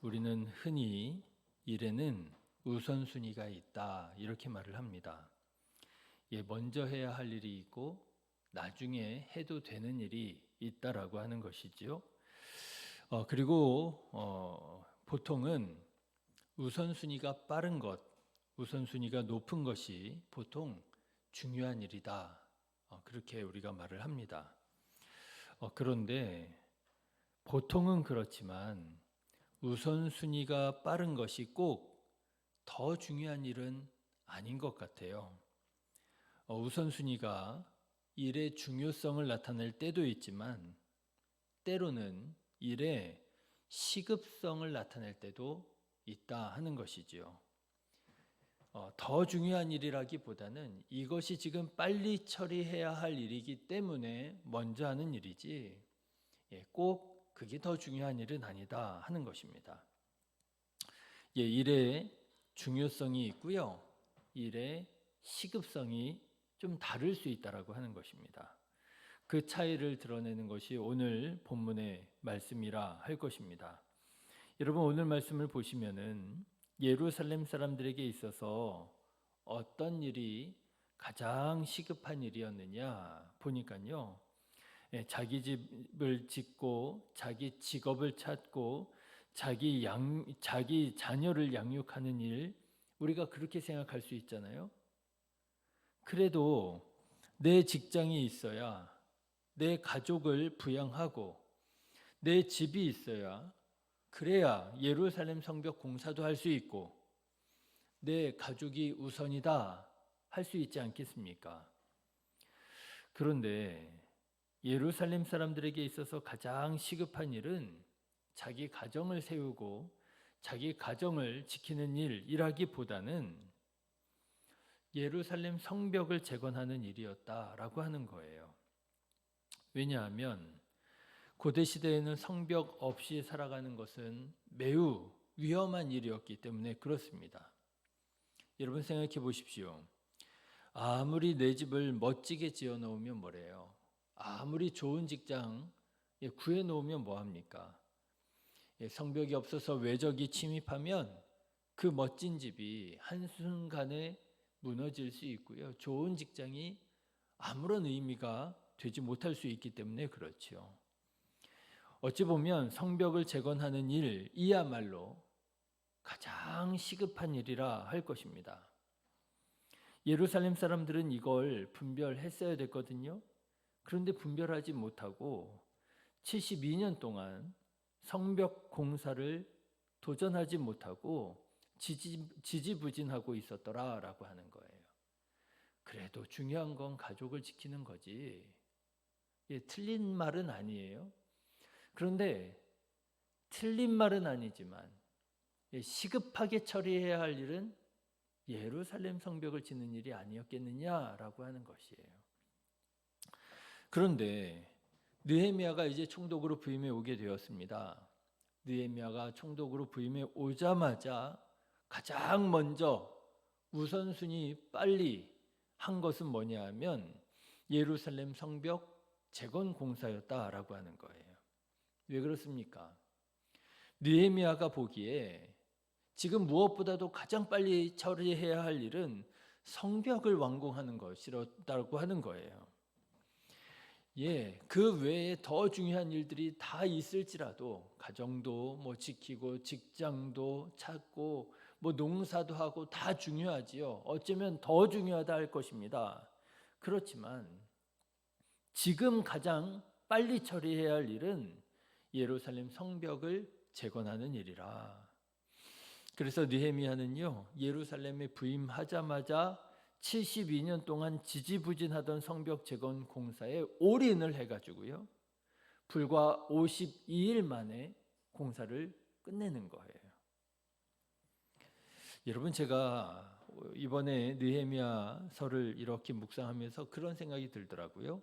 우리는 흔히 일에는 우선순위가 있다 이렇게 말을 합니다. 예, 먼저 해야 할 일이 있고 나중에 해도 되는 일이 있다라고 하는 것이지요. 어, 그리고 어, 보통은 우선순위가 빠른 것, 우선순위가 높은 것이 보통 중요한 일이다. 어, 그렇게 우리가 말을 합니다. 어, 그런데 보통은 그렇지만 우선순위가 빠른 것이 꼭 더 중요한 일은 아닌 것 같아요. 어, 우선순위가 일의 중요성을 나타낼 때도 있지만 때로는 일의 시급성을 나타낼 때도 있다 하는 것이지요. 어, 더 중요한 일이라기보다는 이것이 지금 빨리 처리해야 할 일이기 때문에 먼저 하는 일이지 예, 꼭 그게 더 중요한 일은 아니다 하는 것입니다. 예, 일의 중요성이 있고요. 일의 시급성이 좀 다를 수 있다라고 하는 것입니다. 그 차이를 드러내는 것이 오늘 본문의 말씀이라 할 것입니다. 여러분 오늘 말씀을 보시면은 예루살렘 사람들에게 있어서 어떤 일이 가장 시급한 일이었느냐 보니까요. 예, 자기 집을 짓고 자기 직업을 찾고 자기 양 자기 자녀를 양육하는 일 우리가 그렇게 생각할 수 있잖아요. 그래도 내 직장이 있어야 내 가족을 부양하고 내 집이 있어야 그래야 예루살렘 성벽 공사도 할 수 있고 내 가족이 우선이다 할 수 있지 않겠습니까? 그런데 예루살렘 사람들에게 있어서 가장 시급한 일은 자기 가정을 세우고 자기 가정을 지키는 일이라기보다는 예루살렘 성벽을 재건하는 일이었다라고 하는 거예요. 왜냐하면 고대 시대에는 성벽 없이 살아가는 것은 매우 위험한 일이었기 때문에 그렇습니다. 여러분 생각해 보십시오. 아무리 내 집을 멋지게 지어 놓으면 뭐래요? 아무리 좋은 직장 구해 놓으면 뭐 합니까? 예, 성벽이 없어서 외적이 침입하면 그 멋진 집이 한순간에 무너질 수 있고요. 좋은 직장이 아무런 의미가 되지 못할 수 있기 때문에 그렇지요. 어찌 보면 성벽을 재건하는 일 이야말로 가장 시급한 일이라 할 것입니다. 예루살렘 사람들은 이걸 분별했어야 됐거든요. 그런데 분별하지 못하고 72년 동안 성벽 공사를 도전하지 못하고 지지, 지지부진하고 있었더라라고 하는 거예요. 그래도 중요한 건 가족을 지키는 거지. 예, 틀린 말은 아니에요. 그런데 틀린 말은 아니지만 예, 시급하게 처리해야 할 일은 예루살렘 성벽을 짓는 일이 아니었겠느냐라고 하는 것이에요. 그런데 느헤미야가 이제 총독으로 부임해 오게 되었습니다. 느헤미야가 총독으로 부임해 오자마자 가장 먼저 우선순위 빨리 한 것은 뭐냐 하면 예루살렘 성벽 재건 공사였다라고 하는 거예요. 왜 그렇습니까? 느헤미야가 보기에 지금 무엇보다도 가장 빨리 처리해야 할 일은 성벽을 완공하는 것이라고 하는 거예요. 예, 그 외에 더 중요한 일들이 다 있을지라도 가정도 뭐 지키고 직장도 찾고 뭐 농사도 하고 다 중요하지요. 어쩌면 더 중요하다 할 것입니다. 그렇지만 지금 가장 빨리 처리해야 할 일은 예루살렘 성벽을 재건하는 일이라. 그래서 느헤미야는요 예루살렘에 부임하자마자 72년 동안 지지부진하던 성벽 재건 공사에 올인을 해가지고요 불과 52일 만에 공사를 끝내는 거예요. 여러분 제가 이번에 느헤미야서를 이렇게 묵상하면서 그런 생각이 들더라고요.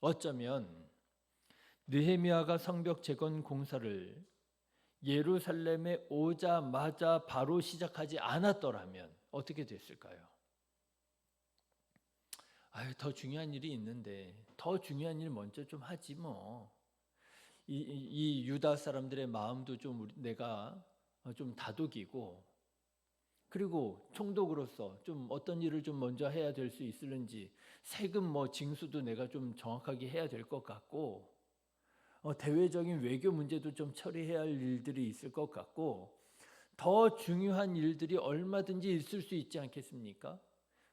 어쩌면 느헤미야가 성벽 재건 공사를 예루살렘에 오자마자 바로 시작하지 않았더라면 어떻게 됐을까요? 아유, 더 중요한 일이 있는데 더 중요한 일 먼저 좀 하지 뭐. 이, 이 유다 사람들의 마음도 좀 내가 어, 좀 다독이고 그리고 총독으로서 좀 어떤 일을 좀 먼저 해야 될 수 있을는지 세금 뭐 징수도 내가 좀 정확하게 해야 될 것 같고 어, 대외적인 외교 문제도 좀 처리해야 할 일들이 있을 것 같고 더 중요한 일들이 얼마든지 있을 수 있지 않겠습니까?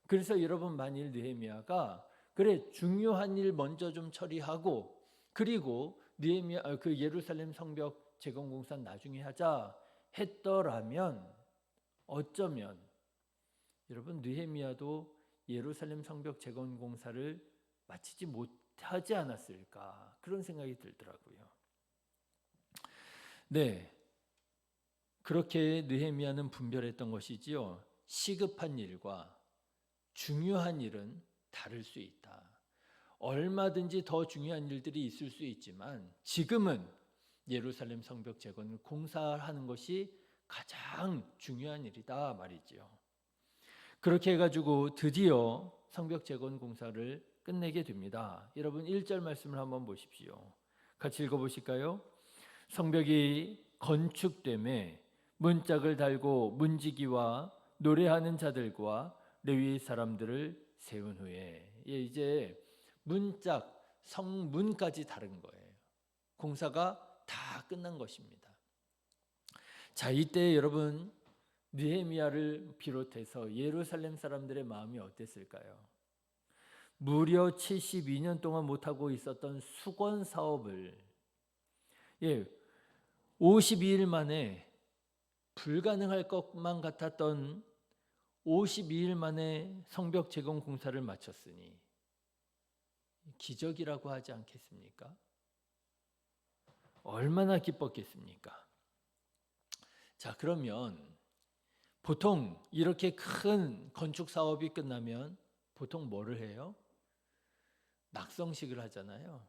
그래서 여러분 만일 느헤미야가 그래 중요한 일 먼저 좀 처리하고 그리고 느헤미야 어, 그 예루살렘 성벽 재건 공사 나중에 하자 했더라면 어쩌면 여러분 느헤미야도 예루살렘 성벽 재건 공사를 마치지 못하지 않았을까 그런 생각이 들더라고요. 네. 그렇게 느헤미야는 분별했던 것이지요. 시급한 일과 중요한 일은 다를 수 있다. 얼마든지 더 중요한 일들이 있을 수 있지만 지금은 예루살렘 성벽 재건을 공사하는 것이 가장 중요한 일이다 말이지요. 그렇게 해가지고 드디어 성벽 재건 공사를 끝내게 됩니다. 여러분 1절 말씀을 한번 보십시오. 같이 읽어보실까요? 성벽이 건축됨에 문짝을 달고 문지기와 노래하는 자들과 레위 사람들을 세운 후에 예, 이제 문짝 성문까지 다른 거예요. 공사가 다 끝난 것입니다. 자, 이때 여러분 느헤미야를 비롯해서 예루살렘 사람들의 마음이 어땠을까요? 무려 72년 동안 못 하고 있었던 수건 사업을 예, 52일 만에 불가능할 것만 같았던 52일 만에 성벽 재건 공사를 마쳤으니 기적이라고 하지 않겠습니까? 얼마나 기뻤겠습니까? 자, 그러면 보통 이렇게 큰 건축 사업이 끝나면 보통 뭐를 해요? 낙성식을 하잖아요.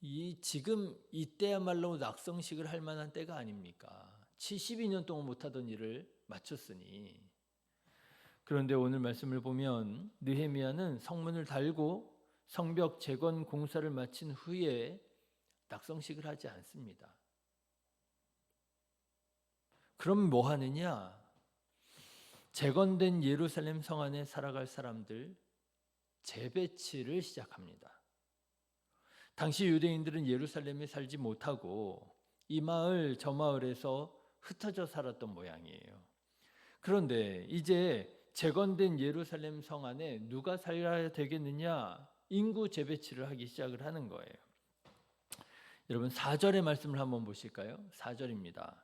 이 지금 이때야말로 낙성식을 할 만한 때가 아닙니까? 72년 동안 못하던 일을 마쳤으니 그런데 오늘 말씀을 보면 느헤미야는 성문을 달고 성벽 재건 공사를 마친 후에 낙성식을 하지 않습니다. 그럼 뭐 하느냐? 재건된 예루살렘 성 안에 살아갈 사람들 재배치를 시작합니다. 당시 유대인들은 예루살렘에 살지 못하고 이 마을 저 마을에서 흩어져 살았던 모양이에요. 그런데 이제 재건된 예루살렘 성 안에 누가 살아야 되겠느냐? 인구 재배치를 하기 시작을 하는 거예요. 여러분 4절의 말씀을 한번 보실까요? 4절입니다.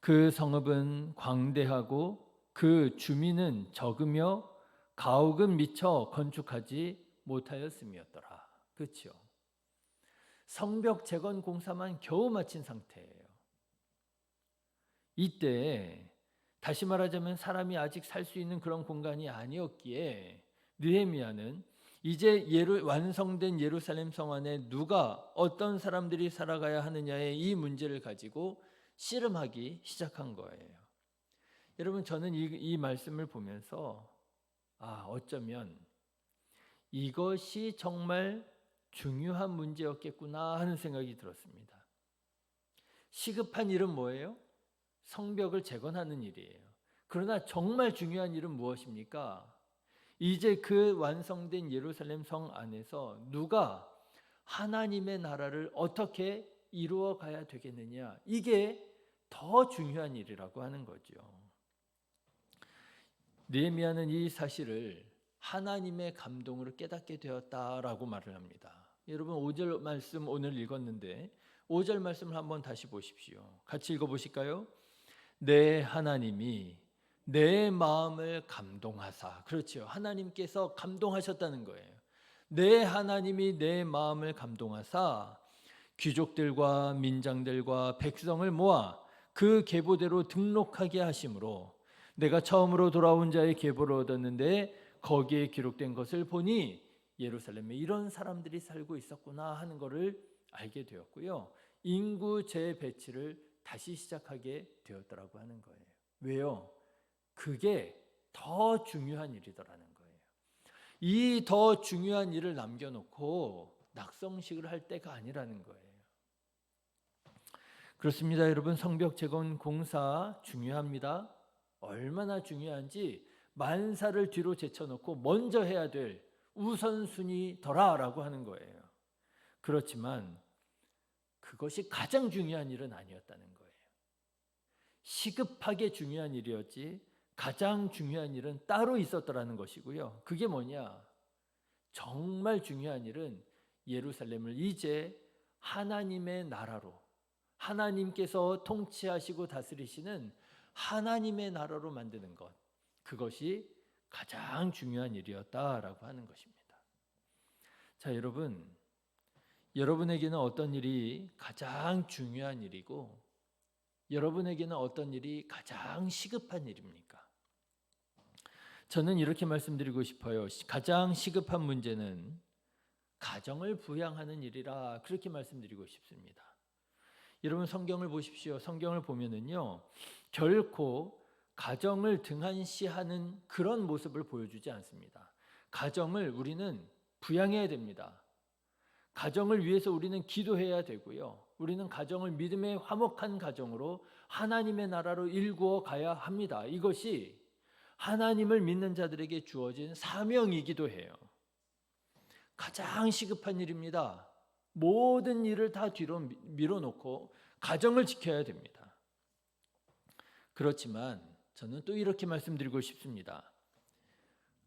그 성읍은 광대하고 그 주민은 적으며 가옥은 미처 건축하지 못하였음이었더라. 그렇죠? 성벽 재건 공사만 겨우 마친 상태예요. 이때 다시 말하자면 사람이 아직 살 수 있는 그런 공간이 아니었기에 느헤미야는 이제 예루, 완성된 예루살렘 성 안에 누가 어떤 사람들이 살아가야 하느냐의 이 문제를 가지고 씨름하기 시작한 거예요. 여러분 저는 이, 이 말씀을 보면서 아 어쩌면 이것이 정말 중요한 문제였겠구나 하는 생각이 들었습니다. 시급한 일은 뭐예요? 성벽을 재건하는 일이에요. 그러나 정말 중요한 일은 무엇입니까? 이제 그 완성된 예루살렘 성 안에서 누가 하나님의 나라를 어떻게 이루어 가야 되겠느냐. 이게 더 중요한 일이라고 하는 거죠. 느헤미야는 이 사실을 하나님의 감동으로 깨닫게 되었다라고 말을 합니다. 여러분 5절 말씀 오늘 읽었는데 5절 말씀을 한번 다시 보십시오. 같이 읽어 보실까요? 내 하나님이 내 마음을 감동하사. 그렇죠. 하나님께서 감동하셨다는 거예요. 내 하나님이 내 마음을 감동하사 귀족들과 민장들과 백성을 모아 그 계보대로 등록하게 하심으로 내가 처음으로 돌아온 자의 계보를 얻었는데 거기에 기록된 것을 보니 예루살렘에 이런 사람들이 살고 있었구나 하는 것을 알게 되었고요. 인구 재배치를 다시 시작하게 되었더라고 하는 거예요. 왜요? 그게 더 중요한 일이더라는 거예요. 이 더 중요한 일을 남겨놓고 낙성식을 할 때가 아니라는 거예요. 그렇습니다, 여러분. 성벽 재건 공사 중요합니다. 얼마나 중요한지 만사를 뒤로 제쳐놓고 먼저 해야 될 우선순위더라라고 하는 거예요. 그렇지만 그것이 가장 중요한 일은 아니었다는 거예요. 시급하게 중요한 일이었지 가장 중요한 일은 따로 있었더라는 것이고요. 그게 뭐냐? 정말 중요한 일은 예루살렘을 이제 하나님의 나라로 하나님께서 통치하시고 다스리시는 하나님의 나라로 만드는 것. 그것이 가장 중요한 일이었다라고 하는 것입니다. 자, 여러분. 여러분에게는 어떤 일이 가장 중요한 일이고 여러분에게는 어떤 일이 가장 시급한 일입니까? 저는 이렇게 말씀드리고 싶어요. 가장 시급한 문제는 가정을 부양하는 일이라 그렇게 말씀드리고 싶습니다. 여러분 성경을 보십시오. 성경을 보면은요. 결코 가정을 등한시하는 그런 모습을 보여주지 않습니다. 가정을 우리는 부양해야 됩니다. 가정을 위해서 우리는 기도해야 되고요. 우리는 가정을 믿음의 화목한 가정으로 하나님의 나라로 일구어 가야 합니다. 이것이 하나님을 믿는 자들에게 주어진 사명이기도 해요. 가장 시급한 일입니다. 모든 일을 다 뒤로 밀어놓고 가정을 지켜야 됩니다. 그렇지만 저는 또 이렇게 말씀드리고 싶습니다.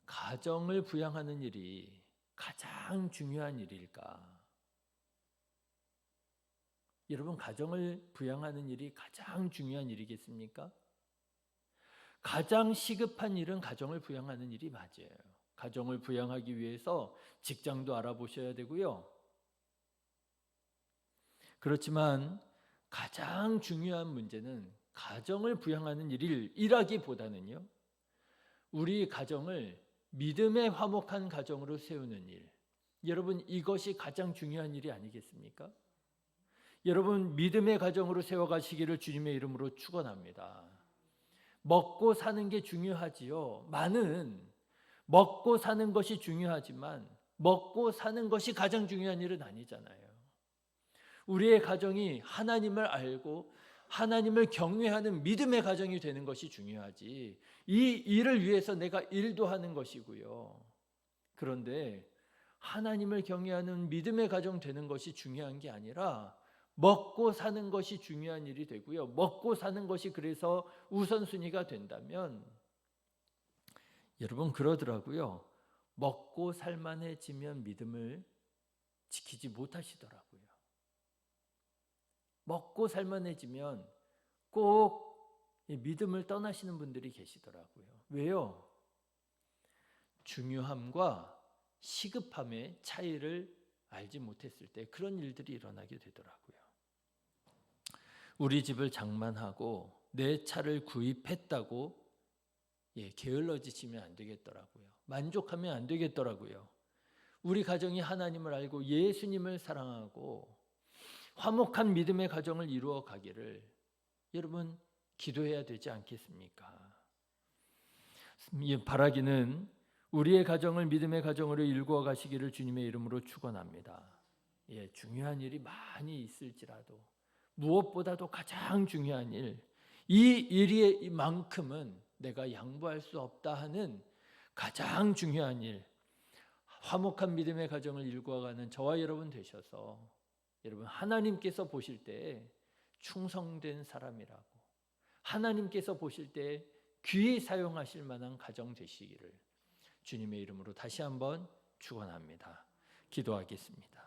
가정을 부양하는 일이 가장 중요한 일일까? 여러분, 가정을 부양하는 일이 가장 중요한 일이겠습니까? 가장 시급한 일은 가정을 부양하는 일이 맞아요. 가정을 부양하기 위해서 직장도 알아보셔야 되고요. 그렇지만 가장 중요한 문제는 가정을 부양하는 일을 일하기보다는요. 우리 가정을 믿음의 화목한 가정으로 세우는 일. 여러분 이것이 가장 중요한 일이 아니겠습니까? 여러분 믿음의 가정으로 세워 가시기를 주님의 이름으로 축원합니다. 먹고 사는 게 중요하지요. 많은 먹고 사는 것이 중요하지만 먹고 사는 것이 가장 중요한 일은 아니잖아요. 우리의 가정이 하나님을 알고 하나님을 경외하는 믿음의 가정이 되는 것이 중요하지. 이 일을 위해서 내가 일도 하는 것이고요. 그런데 하나님을 경외하는 믿음의 가정 되는 것이 중요한 게 아니라 먹고 사는 것이 중요한 일이 되고요. 먹고 사는 것이 그래서 우선순위가 된다면 여러분 그러더라고요. 먹고 살만해지면 믿음을 지키지 못하시더라고요. 먹고 살만해지면 꼭 믿음을 떠나시는 분들이 계시더라고요. 왜요? 중요함과 시급함의 차이를 알지 못했을 때 그런 일들이 일어나게 되더라고요. 우리 집을 장만하고 내 차를 구입했다고 예, 게을러지시면 안 되겠더라고요. 만족하면 안 되겠더라고요. 우리 가정이 하나님을 알고 예수님을 사랑하고 화목한 믿음의 가정을 이루어 가기를 여러분 기도해야 되지 않겠습니까? 바라기는 우리의 가정을 믿음의 가정으로 일구어 가시기를 주님의 이름으로 축원합니다. 예, 중요한 일이 많이 있을지라도 무엇보다도 가장 중요한 일, 이 일이만큼은 내가 양보할 수 없다 하는 가장 중요한 일, 화목한 믿음의 가정을 일구어가는 저와 여러분 되셔서 여러분 하나님께서 보실 때 충성된 사람이라고 하나님께서 보실 때 귀히 사용하실 만한 가정 되시기를 주님의 이름으로 다시 한번 축원합니다. 기도하겠습니다.